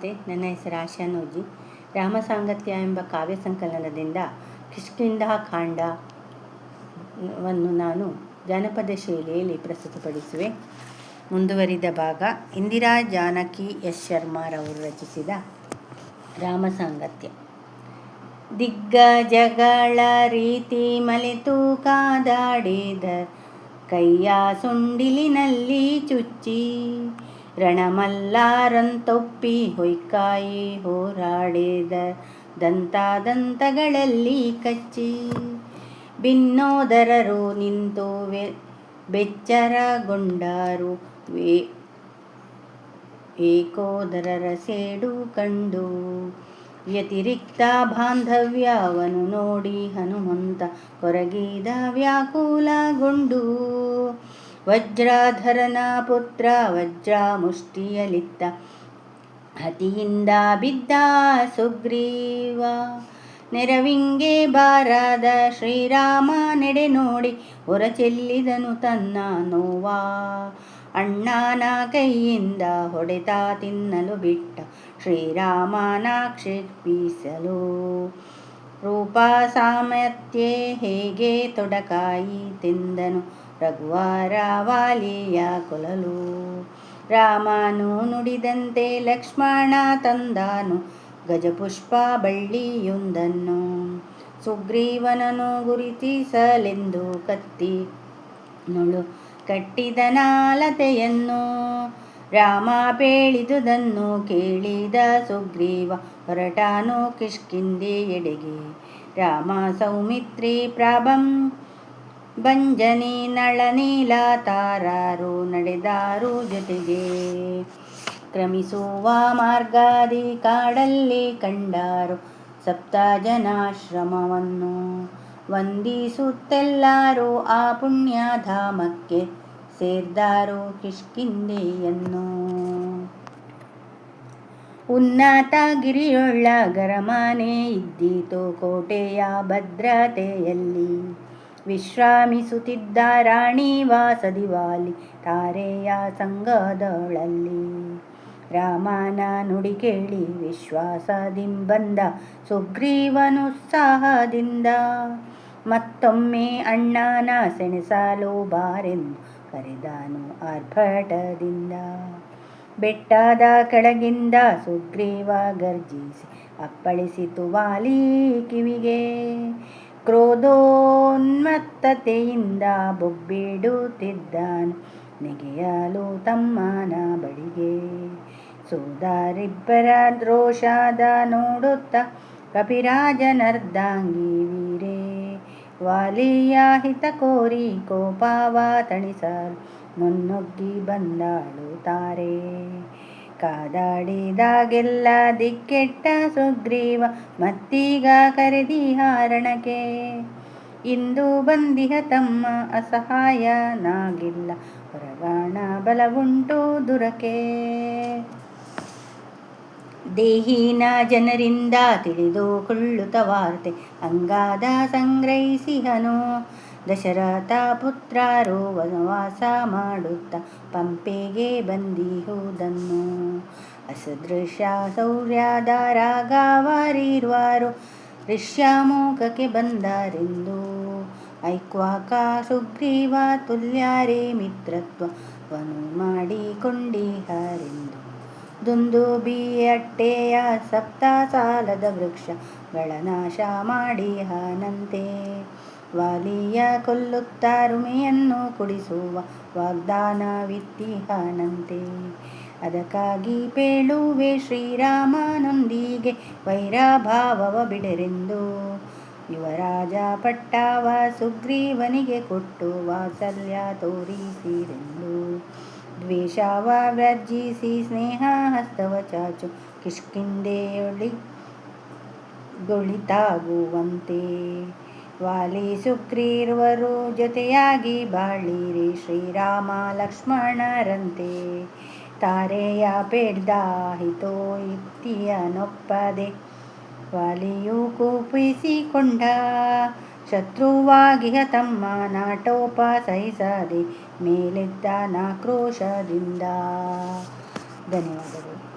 ನಮಸ್ತೆ ನನ್ನ ಹೆಸರು ಆಶಾ ರಾಮಸಾಂಗತ್ಯ ಎಂಬ ಕಾವ್ಯ ಸಂಕಲನದಿಂದ ಕಿಷ್ಕಿಂಧ ಕಾಂಡವನ್ನು ನಾನು ಜಾನಪದ ಶೈಲಿಯಲ್ಲಿ ಪ್ರಸ್ತುತಪಡಿಸುವೆ. ಮುಂದುವರಿದ ಭಾಗ ಇಂದಿರಾ ಜಾನಕಿ ಎಸ್ ಶರ್ಮಾರವರು ರಚಿಸಿದ ರಾಮಸಾಂಗತ್ಯ ದಿಗ್ಗಜಗಳ ರೀತಿ ಮಲೆತು ಕಾದಾಡಿದ ಕೈಯ ಸುಂಡಿಲಿನಲ್ಲಿ ಚುಚ್ಚಿ ರಣಮಲ್ಲಾರಂತೊಪ್ಪಿ ಹೊಯ್ಕಾಯಿ ಹೋರಾಡಿದ ದಂತಾದಂತಗಳಲ್ಲಿ ಕಚ್ಚಿ ಭಿನ್ನೋದರರು ನಿಂತು ಬೆಚ್ಚರಗೊಂಡರು ವೇ, ಏಕೋದರರ ಸೇಡು ಕಂಡು. ವ್ಯತಿರಿಕ್ತ ಬಾಂಧವ್ಯವನು ನೋಡಿ ಹನುಮಂತ ಕೊರಗಿದ ವ್ಯಾಕುಲಗೊಂಡು. ವಜ್ರಾಧರನ ಪುತ್ರ ವಜ್ರ ಮುಷ್ಟಿಯಲಿತ್ತ ಹತಿಯಿಂದ ಬಿದ್ದ ಸುಗ್ರೀವ. ನೆರವಿಂಗೆ ಬಾರದ ಶ್ರೀರಾಮ ನೆಡೆ ನೋಡಿ ಹೊರಚೆಲ್ಲಿದನು ತನ್ನ ನೋವಾ. ಅಣ್ಣನ ಕೈಯಿಂದ ಹೊಡೆತ ತಿನ್ನಲು ಬಿಟ್ಟ ಶ್ರೀರಾಮನ ಕ್ಷೇಪಿಸಲು. ರೂಪ ಸಾಮರ್ಥ್ಯೆ ಹೇಗೆ ತೊಡಕಾಯಿ ತಿಂದನು ರಘುವರ ವಾಲಿಯ ಕೊಲಲು. ರಾಮನು ನುಡಿದಂತೆ ಲಕ್ಷ್ಮಣ ತಂದಾನು ಗಜಪುಷ್ಪ ಬಳ್ಳಿಯೊಂದನ್ನು. ಸುಗ್ರೀವನನು ಗುರುತಿಸಲೆಂದು ಕತ್ತಿ ನುಳು ಕಟ್ಟಿದ ನಾಲತೆಯನ್ನು. ರಾಮ ಬೇಳಿದುದನ್ನು ಕೇಳಿದ ಸುಗ್ರೀವ ಹೊರಟಾನು ಕಿಷ್ಕಿಂದೆ ಎಡೆಗೆ ರಾಮ ಸೌಮಿತ್ರಿ ಪ್ರಾಬಂ ಬಂಜನಿ ನಳನೀಲ ತಾರಾರು ನಡೆದಾರು ಜೊತೆಗೆ. ಕ್ರಮಿಸುವ ಮಾರ್ಗಾದಿ ಕಾಡಲ್ಲಿ ಕಂಡಾರು ಸಪ್ತ ಜನಾಶ್ರಮವನ್ನು. ವಂದಿಸುತ್ತೆಲ್ಲರೂ ಆ ಪುಣ್ಯಧಾಮಕ್ಕೆ ಸೇರ್ದಾರು ಕಿಷ್ಕಿಂದೆಯನ್ನು ಉನ್ನತ ಗಿರಿಯೊಳ್ಳ ಗರಮಾನೆ ಇದ್ದೀತು ಕೋಟೆಯ ಭದ್ರತೆಯಲ್ಲಿ. ವಿಶ್ರಾಮಿಸುತ್ತಿದ್ದ ರಾಣಿ ವಾಸದಿವಾಲಿ ತಾರೆಯ ಸಂಗದೊಳಲ್ಲಿ ರಾಮನ ನುಡಿ ಕೇಳಿ ವಿಶ್ವಾಸದಿಂಬಂದ ಸುಗ್ರೀವನುತ್ಸಾಹದಿಂದ ಮತ್ತೊಮ್ಮೆ ಅಣ್ಣನ ಸೆಣಸಲು ಬಾರೆಂದು ಕರೆದಾನು ಆರ್ಭಟದಿಂದ. ಬೆಟ್ಟದ ಕೆಳಗಿಂದ ಸುಗ್ರೀವ ಗರ್ಜಿಸಿ ಅಪ್ಪಳಿಸಿತು ವಾಲಿ ಕಿವಿಗೆ. ಕ್ರೋಧೋನ್ಮತ್ತತೆಯಿಂದ ಬೊಬ್ಬಿಡುತ್ತಿದ್ದಾನೆ. ನೆಗೆಯಲು ತಮ್ಮನ ಬಳಿಗೆ ಸೋದರಿಬ್ಬರ ದ್ರೋಷಾದ ನೋಡುತ್ತ ಕಪಿರಾಜನರ್ಧಾಂಗಿ ವೀರೇ, ವಾಲಿಯ ಹಿತ ಕೋರಿ ಕೋಪಾವ ತಣಿಸಲು ಮುನ್ನುಗ್ಗಿ ಬಂದಾಳು ತಾರೆ. ಕಾದಾಡಿದಾಗೆಲ್ಲ ದಿಕ್ಕೆಟ್ಟ ಸುಗ್ರೀವ, ಮತ್ತೀಗ ಕರೆದಿ ಹಾರಣಕ್ಕೆ. ಇಂದು ಬಂದಿಹ ತಮ್ಮ ಅಸಹಾಯನಾಗಿಲ್ಲ, ಹೊರಗಾಣ ಬಲವುಂಟು ದುರಕೆ. ದೇಹಿನ ಜನರಿಂದ ತಿಳಿದುಕೊಳ್ಳುತ್ತ ವಾರ್ತೆ, ಅಂಗಾದ ಸಂಗ್ರಹಿಸಿಹನು. ದಶರಥ ಪುತ್ರರು ವನವಾಸ ಮಾಡುತ್ತ ಪಂಪೆಗೆ ಬಂದಿಹುದನ್ನು ಅಸದೃಶ ಸೌರ್ಯದ ರಾಗವರಿರುವರು ಋಷ್ಯಮುಖಕ್ಕೆ ಬಂದರೆಂದು. ಐಕ್ವಾಕ ಸುಗ್ರೀವ ತುಲ್ಯಾರೇ ಮಿತ್ರತ್ವವನ್ನು ಮಾಡಿಕೊಂಡಿಹರೆಂದು ದುಂದುಬಿಯಟ್ಟೆಯ ಸಪ್ತ ಸಾಲದ ವೃಕ್ಷಗಳ ನಾಶ ಮಾಡಿಹನಂತೆ ವಾಲಿಯ ಕೊಲ್ಲುತ್ತ ರುಮೆಯನ್ನು ಕುಡಿಸುವ ವಾಗ್ದಾನವಿತ್ತಿಹನಂತೆ ಅದಕ್ಕಾಗಿ ಪೇಳುವೆ ಶ್ರೀರಾಮನೊಂದಿಗೆ ವೈರಭಾವವ ಬಿಡರೆಂದು. ಯುವರಾಜ ಪಟ್ಟಾವ ಸುಗ್ರೀವನಿಗೆ ಕೊಟ್ಟು ವಾತ್ಸಲ್ಯ ತೋರಿಸಿರೆಂದು. ದ್ವೇಷಾವ ವ್ಯರ್ಜಿಸಿ ಸ್ನೇಹ ಹಸ್ತವ ಚಾಚು ಕಿಷ್ಕಿಂದೆಯೊಳಿ ಗೊಳಿತಾಗುವಂತೆ. ವಾಲಿ ಸುಗ್ರೀರ್ವರು ಜೊತೆಯಾಗಿ ಬಾಳಿರಿ ಶ್ರೀರಾಮ ಲಕ್ಷ್ಮಣರಂತೆ. ತಾರೆಯ ಪೆಡ್ದಾಹಿತೋ ಇತ್ತಿಯನೊಪ್ಪದೆ ವಾಲಿಯು ಕೂಪಿಸಿಕೊಂಡ ಶತ್ರುವಾಗಿಹ ತಮ್ಮ ನಾಟೋಪ ಸಹಿಸದೆ ಮೇಲೆದ್ದ ನಾಕ್ರೋಶದಿಂದ. ಧನ್ಯವಾದಗಳು.